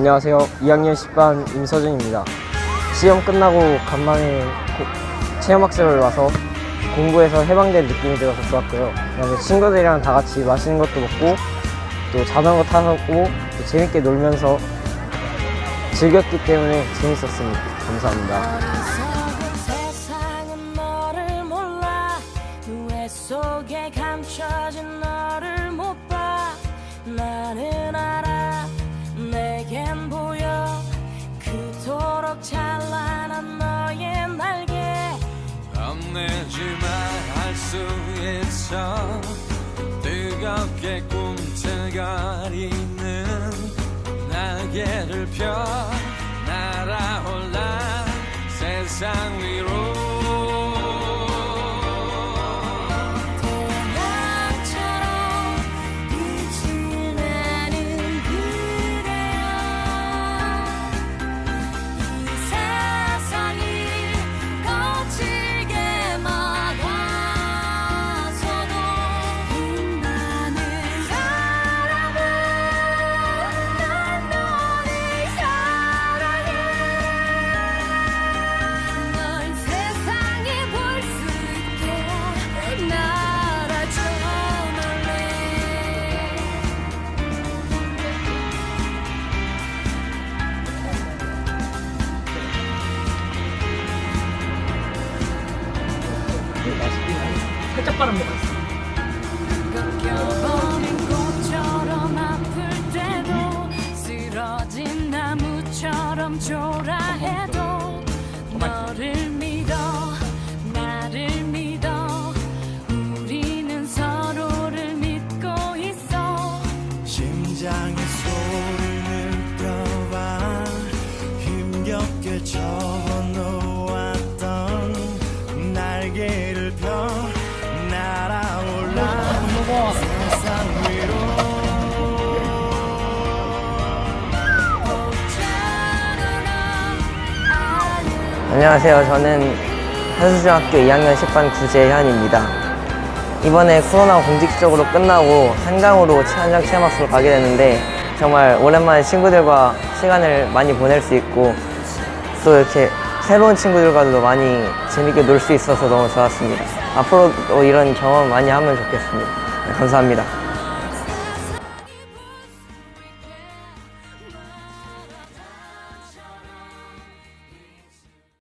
안녕하세요. 2학년 10반 임서준입니다. 시험 끝나고 간만에 고- 체험학습을 와서 공부해서 해방된 느낌이 들어서 좋았고요. 그다음에 친구들이랑 다 같이 맛있는 것도 먹고 또 자전거 타고 또 재밌게 놀면서 즐겼기 때문에 재밌었습니다. 감사합니다. 후회 속에 감춰진 너 있어. 뜨겁게 꿈틀거리는 날개를 펴. 날아올라 세상 위 는 서로를 믿고 있어. 힘겹게 접어놓았 안녕하세요. 저는 한수중학교 2학년 10반 구재현입니다. 이번에 코로나 공식적으로 끝나고 한강으로 현장 체험학습을 가게 됐는데 정말 오랜만에 친구들과 시간을 많이 보낼 수 있고 또 이렇게 새로운 친구들과도 많이 재밌게 놀 수 있어서 너무 좋았습니다. 앞으로도 이런 경험 많이 하면 좋겠습니다. 네, 감사합니다.